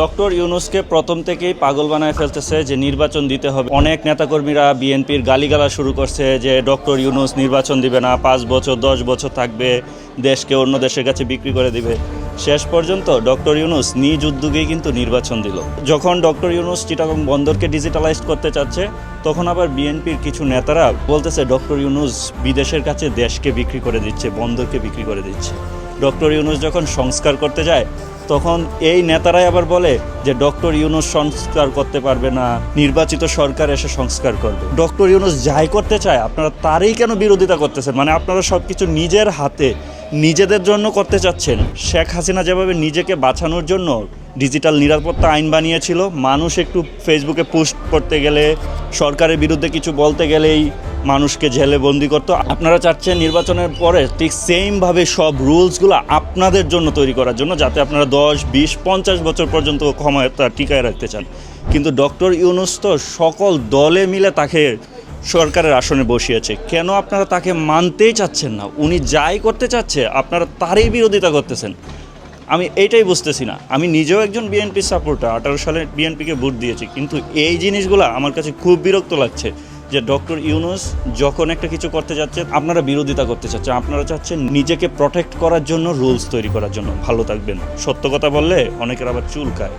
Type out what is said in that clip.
Doctor ইউনুসকে প্রথম থেকেই পাগল বানায় ফেলতেছে যে নির্বাচন দিতে হবে। অনেক নেতাকর্মীরা বিএনপির গালিগালা শুরু করছে যে ডক্টর ইউনুস নির্বাচন দিবে না, পাঁচ বছর, দশ বছর থাকবে, দেশকে অন্য দেশের কাছে বিক্রি করে দিবে। শেষ পর্যন্ত ডক্টর ইউনুস নিজ উদ্যোগেই কিন্তু নির্বাচন দিল। যখন ডক্টর ইউনুস চিটাগং বন্দরকে ডিজিটালাইজ করতে চাচ্ছে, তখন আবার বিএনপির কিছু নেতারা বলতেছে ডক্টর ইউনুস বিদেশের কাছে দেশকে বিক্রি করে দিচ্ছে, বন্দরকে বিক্রি করে দিচ্ছে। ডক্টর ইউনুস যখন সংস্কার করতে যায় তখন এই নেতারাই আবার বলে যে ডক্টর ইউনুস সংস্কার করতে পারবে না, নির্বাচিত সরকার এসে সংস্কার করবে। ডক্টর ইউনুস যাই করতে চায়, আপনারা তারই কেন বিরোধিতা করতেছেন? মানে আপনারা সব কিছু নিজের হাতে, নিজেদের জন্য করতে চাচ্ছেন। শেখ হাসিনা যেভাবে নিজেকে বাঁচানোর জন্য ডিজিটাল নিরাপত্তা আইন বানিয়েছিল, মানুষ একটু ফেসবুকে পোস্ট করতে গেলে, সরকারের বিরুদ্ধে কিছু বলতে গেলেই মানুষকে জেলে বন্দি করতো। আপনারা চাচ্ছেন নির্বাচনের পরে ঠিক সেমভাবে সব রুলসগুলো আপনাদের জন্য তৈরি করার জন্য, যাতে আপনারা দশ, বিশ, পঞ্চাশ বছর পর্যন্ত ক্ষমতা টিকায় রাখতে চান। কিন্তু ডক্টর ইউনুস তো সকল দলে মিলে তাকে সরকারের আসনে বসিয়েছে। কেন আপনারা তাকে মানতেই চাচ্ছেন না? উনি যাই করতে চাচ্ছে, আপনারা তারই বিরোধিতা করতেছেন। আমি এইটাই বুঝতেছি না। আমি নিজেও একজন বিএনপি সাপোর্টার আঠারো সালে বিএনপিকে ভোট দিয়েছি, কিন্তু এই জিনিসগুলো আমার কাছে খুব বিরক্ত লাগছে। যে ডক্টর ইউনুস যখন একটা কিছু করতে যাচ্ছে, আপনারা বিরোধিতা করতে চাচ্ছেন। আপনারা চাচ্ছেন নিজেকে প্রোটেক্ট করার জন্য রুলস তৈরি করার জন্য। ভালো থাকবেন। সত্য কথা বললে অনেকের আবার চুলকায়